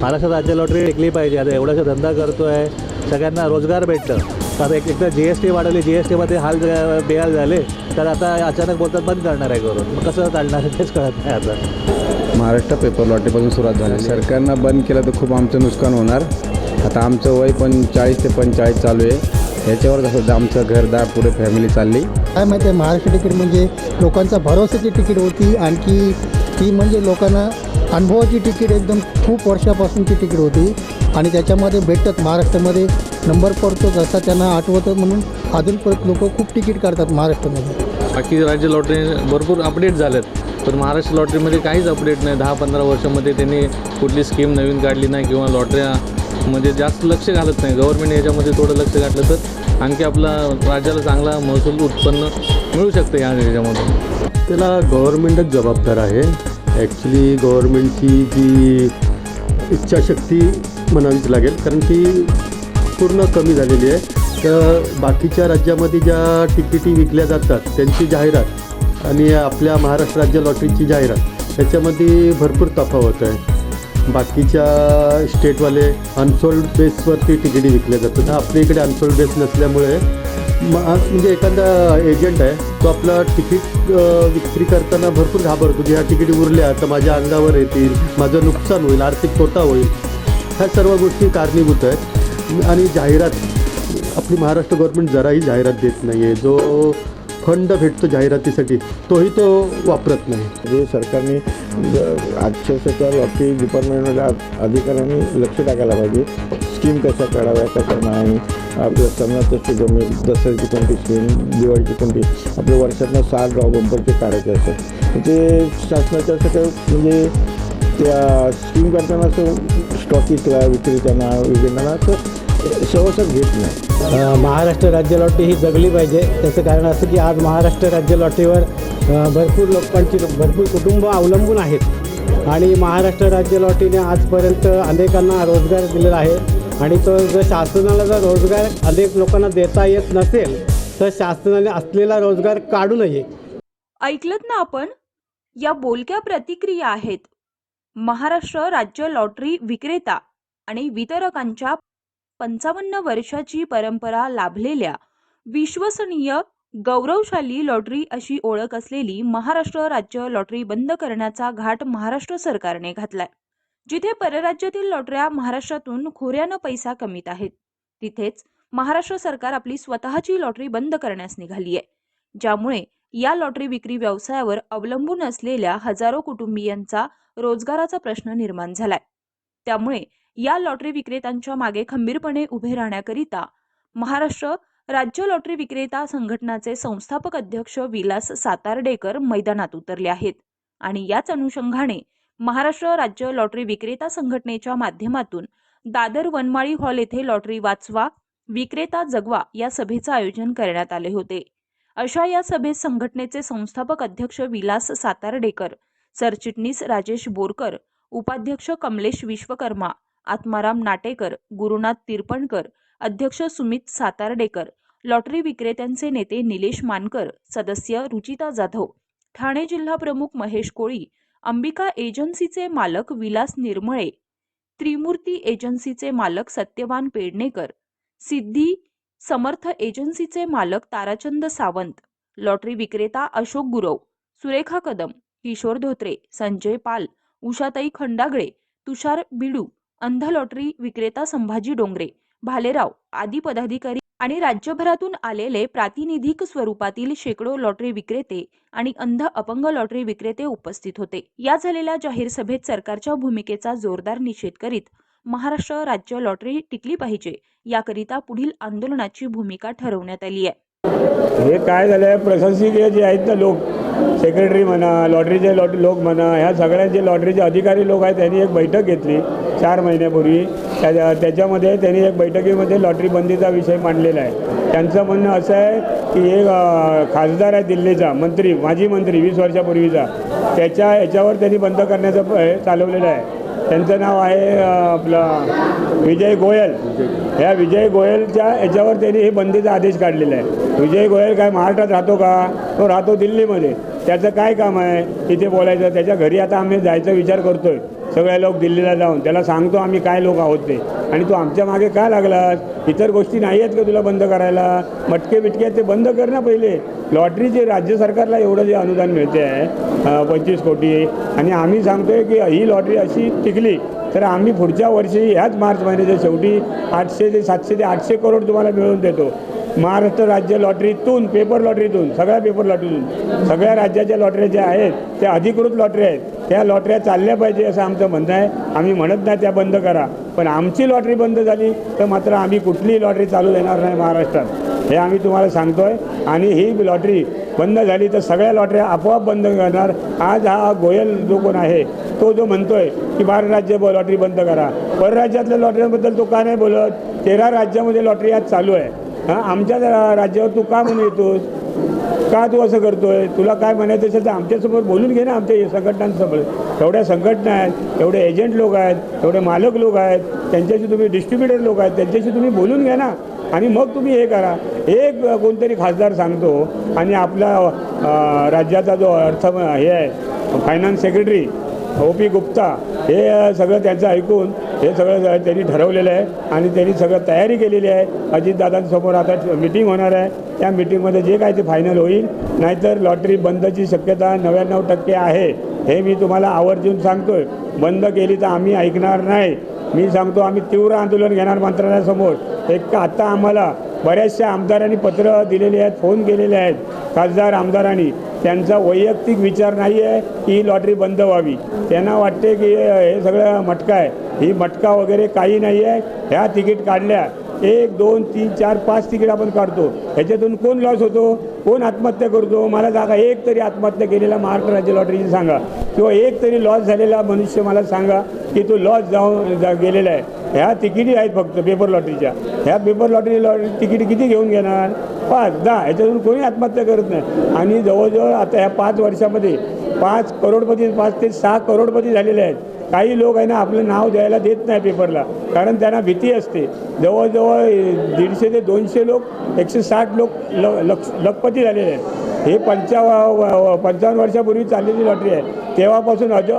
महाराष्ट्र राज्य लॉटरी टिकली पाहिजे. आता एवढासा धंदा करतोय. सगळ्यांना रोजगार भेटतं तर एक एकदा जी एस टी वाढवली. जी एस टीमध्ये हाल बेहाल झाले. तर आता अचानक बोलतात बंद करणार आहे करून. मग कसं चालणार आहे तेच कळत नाही आता. महाराष्ट्र पेपर लॉटरीपासून सुरुवात झाली. सरकारनं बंद केलं तर खूप आमचं नुकसान होणार. आता आमचं वय पण चाळीस ते पंचेचाळीस चालू आहे. ह्याच्यावर सध्या आमचं घरदार पुढे फॅमिली चालली. काय माहिती आहे महाराष्ट्र तिकीट म्हणजे लोकांचा भरोसाची तिकीट होती. आणखी ती म्हणजे लोकांना अनुभवाची तिकीट एकदम खूप वर्षापासूनची तिकीट होती. आणि त्याच्यामध्ये भेटतात महाराष्ट्रामध्ये नंबर पडतो जसा त्यांना आठवतं म्हणून अजून परत लोक खूप तिकीट काढतात महाराष्ट्रामध्ये. बाकी राज्य लॉटरी भरपूर अपडेट झालेत. पण महाराष्ट्र लॉटरीमध्ये काहीच अपडेट नाही. दहा पंधरा वर्षामध्ये त्यांनी कुठली स्कीम नवीन काढली नाही किंवा लॉटऱ्या म्हणजे जास्त लक्ष घालत नाही. गव्हर्नमेंट याच्यामध्ये थोडं लक्ष घातलं तर आणखी आपला राज्याला चांगला महसूल उत्पन्न मिळू शकतं या ह्याच्यामधून त्याला गव्हर्नमेंटच जबाबदार आहे. ॲक्च्युली गव्हर्मेंटची जी इच्छाशक्ती म्हणावीच लागेल कारण ती पूर्ण कमी झालेली आहे. तर बाकीच्या राज्यामध्ये ज्या तिकिटी विकल्या जातात त्यांची जाहिरात आणि आपल्या महाराष्ट्र राज्य लॉटरीची जाहिरात त्याच्यामध्ये भरपूर तफावत आहे. बाकीच्या स्टेटवाले अनसोल्ड बेसवरती तिकिटी विकल्या जातात. आपल्या इकडे अनसोल्ड बेस नसल्यामुळे म म्हणजे एखादा एजंट आहे तो आपला तिकीट विक्री करताना भरपूर घाबरतो की ह्या तिकीट उरल्या तर माझ्या अंगावर येतील माझं नुकसान होईल आर्थिक तोटा होईल. ह्या सर्व गोष्टी कारणीभूत आहेत. आणि जाहिरात आपली महाराष्ट्र गव्हर्नमेंट जराही जाहिरात देत नाही आहे जो फंड भेटतो जाहिरातीसाठी तोही तो वापरत नाही. जे सरकारने म्हणजे आजच्या अक्षरशः लॉटरी डिपार्टमेंटला अधिकाऱ्यांनी लक्ष टाकायला पाहिजे. स्कीम कशा काढाव्या कशा नाही? आपल्या सणाचं जमी दसऱ्याची कोणती स्कीम दिवाळीची कोणती आपल्या वर्षातनं सात ड्रॉ बंपरचे काढायचे असतात. ते शासनाच्या असं काही म्हणजे त्या स्कीम करताना असं स्टॉकिस्टला विक्रेत्यांना विक्रेत्यांना असं सहसा घेत नाही. महाराष्ट्र राज्य लॉटरी ही जगली पाहिजे. त्याचं कारण असं की आज महाराष्ट्र राज्य लॉटरीवर भरपूर लोकांची भरपूर कुटुंब अवलंबून आहेत. आणि महाराष्ट्र राज्य लॉटरीने आजपर्यंत अनेकांना रोजगार दिलेला आहे. आणि तो जर शासनाला जर रोजगार अनेक लोकांना देता येत नसेल तर शासनाने असलेला रोजगार काढू नये. ऐकलत ना आपण? या बोलक्या प्रतिक्रिया आहेत. महाराष्ट्र राज्य लॉटरी विक्रेता आणि वितरकांच्या पंचावन्न वर्षाची परंपरा लाभलेल्या विश्वसनीय गौरवशाली लॉटरी अशी ओळख असलेली महाराष्ट्र राज्य लॉटरी बंद करण्याचा घाट महाराष्ट्र सरकारने घातलाय. जिथे परराज्यातील लॉटऱ्या महाराष्ट्रातून खोऱ्यानं पैसा कमीत आहेत तिथेच महाराष्ट्र सरकार आपली स्वतःची लॉटरी बंद करण्यास निघाली आहे. ज्यामुळे या लॉटरी विक्री व्यवसायावर अवलंबून असलेल्या हजारो कुटुंबियांचा रोजगाराचा प्रश्न निर्माण झालाय. त्यामुळे या लॉटरी विक्रेत्यांच्या मागे खंबीरपणे उभे राहण्याकरिता महाराष्ट्र राज्य लॉटरी विक्रेता संघटनाचे संस्थापक अध्यक्ष विलास सातार्डेकर मैदानात उतरले आहेत आणि याच अनुषंगाने महाराष्ट्र राज्य लॉटरी विक्रेता संघटनेच्या माध्यमातून दादर वनमाळी हॉल येथे लॉटरी वाचवा विक्रेता जगवा या सभेचं आयोजन करण्यात आले होते. अशा या सभेत संघटनेचे संस्थापक अध्यक्ष विलास सातारडेकर सरचिटणीस राजेश बोरकर उपाध्यक्ष कमलेश विश्वकर्मा आत्माराम नाटेकर गुरुनाथ तिरपणकर अध्यक्ष सुमित सातारडेकर लॉटरी विक्रेत्यांचे नेते निलेश मानकर सदस्य रुचिता जाधव ठाणे जिल्हा प्रमुख महेश कोळी अंबिका एजन्सीचे मालक विलास निर्मळे त्रिमूर्ती एजन्सीचे मालक सत्यवान पेडणेकर सिद्धी समर्थ एजन्सीचे मालक ताराचंद सावंत लॉटरी विक्रेता अशोक गुरव सुरेखा कदम किशोर धोत्रे संजय पाल उषाताई खंडागळे तुषार बिडू अंध लॉटरी विक्रेता संभाजी डोंगरे भालेराव आदी पदाधिकारी आणि राज्यभरातून आलेले प्रातिनिधिक स्वरूपातील शेकडो लॉटरी विक्रेते आणि अंध अपंग लॉटरी विक्रेते उपस्थित होते. या झालेल्या जाहीर सभेत सरकारच्या भूमिकेचा जोरदार निषेध करीत महाराष्ट्र राज्य लॉटरी टिकली पाहिजे याकरिता पुढील आंदोलनाची भूमिका ठरवण्यात आली आहे. हे काय झालं आहे प्रशासकीय जे आहेत ना लोक सेक्रेटरी म्हणा लॉटरीचे लॉट लोक म्हणा ह्या सगळ्यांचे लॉटरीचे अधिकारी लोक आहेत त्यांनी एक बैठक घेतली चार महिन्यापूर्वी. त्या त्याच्यामध्ये त्यांनी एक बैठकीमध्ये लॉटरी बंदीचा विषय मांडलेला आहे. त्यांचं म्हणणं असं आहे की एक खासदार आहे दिल्लीचा मंत्री माजी मंत्री वीस वर्षापूर्वीचा त्याच्या याच्यावर त्यांनी बंद करण्याचं प- चालवलेलं आहे. त्यांचं नाव आहे आपलं विजय गोयल. ह्या विजय गोयलच्या याच्यावर त्यांनी हे बंदीचा आदेश काढलेला आहे. विजय गोयल काय महाराष्ट्रात राहतो का? तो राहतो दिल्लीमध्ये. त्याचं काय काम आहे? तिथे बोलायचं. त्याच्या घरी आता आम्ही जायचा विचार करतोय. सगळे लोक दिल्लीला जाऊन त्याला सांगतो आम्ही काय लोक आहोत ते. आणि तू आमच्या मागे का लागलास? इतर गोष्टी नाही आहेत का तुला बंद करायला? मटके बिटके आहेत ते बंद कर ना पहिले. लॉटरी जे राज्य सरकारला एवढं जे अनुदान मिळते आहे पंचवीस कोटी. आणि आम्ही सांगतोय की ही लॉटरी अशी टिकली तर आम्ही पुढच्या वर्षी ह्याच मार्च महिन्याच्या शेवटी आठशे ते सातशे ते आठशे करोड तुम्हाला मिळवून देतो. महाराष्ट्र राज्य लॉटरीतून पेपर लॉटरीतून सगळ्या पेपर लॉटरीतून सगळ्या राज्याच्या लॉटऱ्या ज्या आहेत त्या अधिकृत लॉटरी आहेत. त्या लॉटऱ्या चालल्या पाहिजे असं आमचं म्हणणं आहे. आम्ही म्हणत नाही त्या बंद करा. पण आमची लॉटरी बंद झाली तर मात्र आम्ही कुठलीही लॉटरी चालू देणार नाही महाराष्ट्रात. हे आम्ही तुम्हाला सांगतोय. आणि ही लॉटरी बंद झाली तर सगळ्या लॉटऱ्या आपोआप बंद करणार. आज हा गोयल जो कोण आहे तो जो म्हणतोय की महाराष्ट्र राज्य लॉटरी बंद करा. परराज्यातल्या लॉटरीबद्दल तो का नाही बोलत? तेरा राज्यामध्ये लॉटरी आज चालू आहे. हां आमच्या राज्यावर तू का म्हणून येतोस? का तू असं करतोय? तुला काय म्हणायचं असेल तर आमच्यासमोर बोलून घे ना आमच्या संघटनांसमोर. एवढ्या संघटना आहेत एवढे एजंट लोक आहेत एवढे मालक लोक आहेत त्यांच्याशी तुम्ही डिस्ट्रीब्युटर लोक आहेत त्यांच्याशी तुम्ही बोलून घ्या ना. आणि मग तुम्ही हे करा. एक कोणतरी खासदार सांगतो आणि आपला राज्याचा जो अर्थ हे आहे finance secretary O P Gupta. हे सगळं त्यांचं ऐकून हे सगळं त्यांनी ठरवलेलं आहे आणि त्यांनी सगळं तयारी केलेली आहे. अजितदादांसमोर आता मिटिंग होणार आहे. त्या मिटिंगमध्ये जे काय ते फायनल होईल. नाहीतर लॉटरी बंदची शक्यता नव्याण्णव टक्के आहे. हे मी तुम्हाला आवर्जून सांगतोय. बंद केली तर आम्ही ऐकणार नाही. मी सांगतो आम्ही तीव्र आंदोलन घेणार मंत्रालयासमोर. एक आत्ता आम्हाला बऱ्याचशा आमदारांनी पत्र दिलेली आहेत फोन केलेले आहेत. खासदार आमदारांनी. त्यांचा वैयक्तिक विचार नाही आहे की ही लॉटरी बंद व्हावी. त्यांना वाटते की हे सगळं मटका आहे. ही मटका वगैरे काही नाही आहे. ह्या तिकीट काढल्या. एक दोन तीन चार पाच तिकीट आपण काढतो. ह्याच्यातून कोण लॉस होतो? कोण आत्महत्या करतो? मला जागा एक तरी आत्महत्या केलेला महाराष्ट्र राज्य लॉटरीची सांगा. किंवा एक तरी लॉस झालेला मनुष्य मला सांगा की तो लॉस जाऊन जा गेलेला आहे. ह्या तिकिटी आहेत फक्त पेपर लॉटरीच्या ह्या पेपर लॉटरी लॉटरी तिकीट किती घेऊन घेणार? पाच दहा याच्यातून कोणी आत्महत्या करत नाही. आणि जवळजवळ आता ह्या पाच वर्षामध्ये पाच करोडपती पाच ते सहा करोडपती झालेले आहेत. काही लोक आहे ना आपलं नाव द्यायला देत नाही पेपरला. कारण त्यांना भीती असते. जवळजवळ दीडशे ते दोनशे लोक एकशे साठ लोक ल लक्ष लखपती झालेले आहेत. हे पंचाव पंचावन्न वर्षापूर्वी चाललेली लॉटरी आहे. तेव्हापासून हज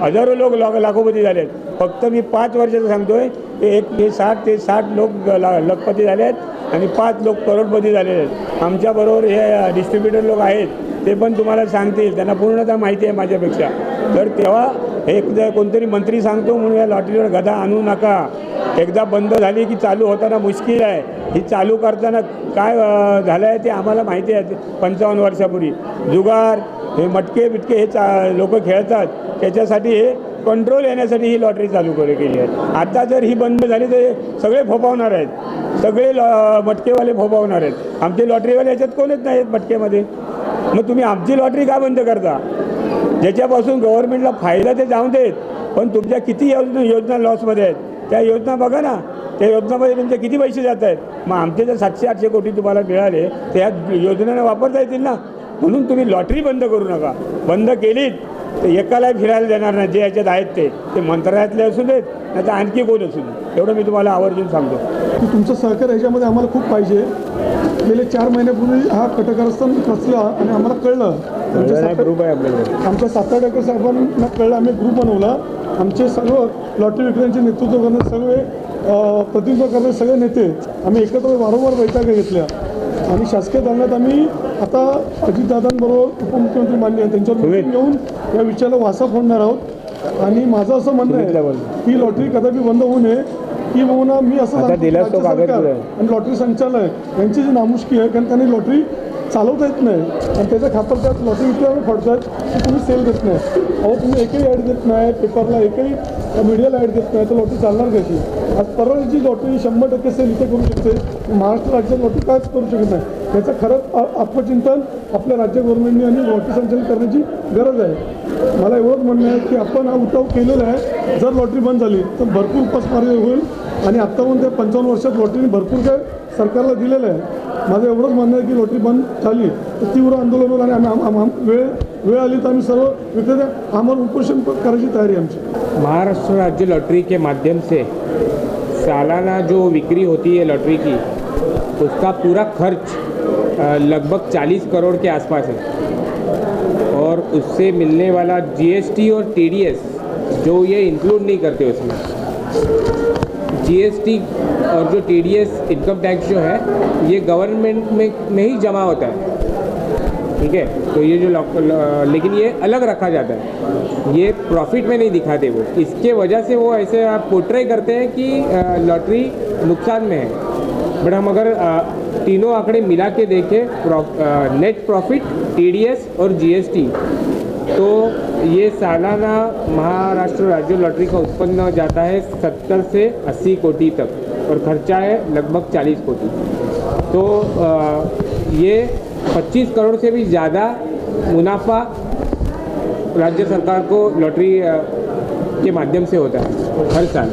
हजारो लोक लॉ लाखोपती झाले आहेत फक्त मी पाच वर्षाचं सांगतोय ते एक ते साठ ते साठ लोक ला लखपती झाले आहेत. आणि पाच लोक करोडपती झालेले आहेत. आमच्याबरोबर हे डिस्ट्रीब्युटर लोक आहेत ते पण तुम्हाला सांगतील. त्यांना पूर्णतः माहिती आहे माझ्यापेक्षा. तर तेव्हा एक जर कोणतरी मंत्री सांगतो म्हणून या लॉटरीवर गदा आणू नका. एकदा बंद झाली की चालू होताना मुश्किल आहे. ही चालू करताना काय झालं आहे ते आम्हाला माहिती आहे. पंचावन्न वर्षापूर्वी. जुगार हे मटके बिटके हे चा लोक खेळतात. त्याच्यासाठी हे कंट्रोल येण्यासाठी ही लॉटरी चालू केली आहे. आता जर ही बंद झाली तर हे सगळे फोपावणार आहेत. सगळे लॉ मटकेवाले फोबावणार आहेत. आमचे लॉटरीवाले याच्यात कोणच नाही आहेत मटकेमध्ये? मग तुम्ही आमची लॉटरी का बंद करता? ज्याच्यापासून गव्हर्नमेंटला फायदा ते जाऊ देत पण तुमच्या किती योजना योजना लॉसमध्ये आहेत? त्या योजना बघा ना. त्या योजनामध्ये तुमचे किती पैसे जात आहेत? मग आमचे जर सातशे आठशे कोटी तुम्हाला मिळाले तर ह्या योजनेनं वापरता येतील ना? म्हणून तुम्ही लॉटरी बंद करू नका. बंद केलीत तर एकाला फिरायला देणार नाही. जे याच्यात आहेत ते. ते मंत्रालयातले असू देत नाही तर आणखी कोण असू दे एवढं मी तुम्हाला आवर्जून सांगतो. की तुमचं सहकार्य ह्याच्यामध्ये आम्हाला खूप पाहिजे. गेले चार महिन्यापूर्वी हा कटकारस्थान कसला आणि आम्हाला कळलं. ग्रुप आहे आपल्याकडे. आमच्या सात आठ एकर साहेबांना कळलं आम्ही ग्रुप बनवला. आमचे सर्व लॉटरी विक्रेत्यांचे नेतृत्व करणारे सगळे प्रतिनिधित्व करणारे सगळे नेते आम्ही एकत्र वारंवार बैठका घेतल्या. आणि शासकीय दालनात आम्ही आता अजितदादांबरोबर उपमुख्यमंत्री मान्य त्यांच्यावर घेऊन या विषयाला वासा फोडणार आहोत. आणि माझं असं म्हणणं आहे की लॉटरी कदापि बंद होऊ नये. की म्हणून मी असं सांगतो सरकार. आणि लॉटरी संचालय यांची जी नामुष्की आहे कारण त्यांनी लॉटरी चालवता येत नाही. आणि त्याच्या खातर त्यात लॉटरी विक्रेत्याला पडतात की तुम्ही सेल देत नाही. अहो तुम्ही एकही ॲड देत नाही पेपरला एकही मीडियाला ॲड देत नाही तर लॉटरी चालणार कशी? आज परवाची लॉटरी शंभर टक्के सेल इथे करू शकते महाराष्ट्र राज्यात लॉटरी कायच करू शकत नाही. त्याचं खरंच आत्मचिंतन आपल्या राज्य गव्हर्नमेंटने आणि लॉटरी संचालन करण्याची गरज आहे. मला एवढंच म्हणणं आहे की आपण हा उठाव केलेला आहे. जर लॉटरी बंद झाली तर भरपूर उपासमार्ग होईल आणि आत्तापर्यंत त्या पंचावन्न वर्षात लॉटरीने भरपूर काय सरकारला दिलेलं आहे. माझं एवढंच म्हणणं आहे की लॉटरी बंद झाली तर तीव्र आंदोलन होईल आणि आम्ही आम- आम- वेळ वेळ आली तर आम्ही सर्व विक्रेते आम्हाला उपोषण करायची तयारी आमची. महाराष्ट्र राज्य लॉटरी के माध्यम से सालाना जो विक्री होती है लॉटरी की उसका पूरा खर्च लगभग 40 करोड़ के आसपास है। और उससे मिलने वाला जीएसटी और टीडीएस जो ये इंक्लूड नहीं करते उसमें। जीएसटी और जो टीडीएस इनकम टैक्स जो है, ये गवर्नमेंट में नहीं जमा होता है। ठीक है? तो ये जो लेकिन ये अलग रखा जाता है। ये प्रॉफिट में नहीं दिखाते वो। इसके वजह से वो ऐसे आप पोर्ट्रे करते हैं कि लॉटरी नुकसान में है। बट हम अगर तीनों आंकड़े मिला के देखें प्रॉफ- नेट प्रॉफिट टीडीएस और जीएसटी तो ये सालाना महाराष्ट्र राज्य लॉटरी का उत्पन्न जाता है सत्तर से अस्सी कोटि तक और खर्चा है लगभग चालीस कोटि। तो अ, ये 25 करोड़ से भी ज़्यादा मुनाफा राज्य सरकार को लॉटरी के माध्यम से होता है हर साल।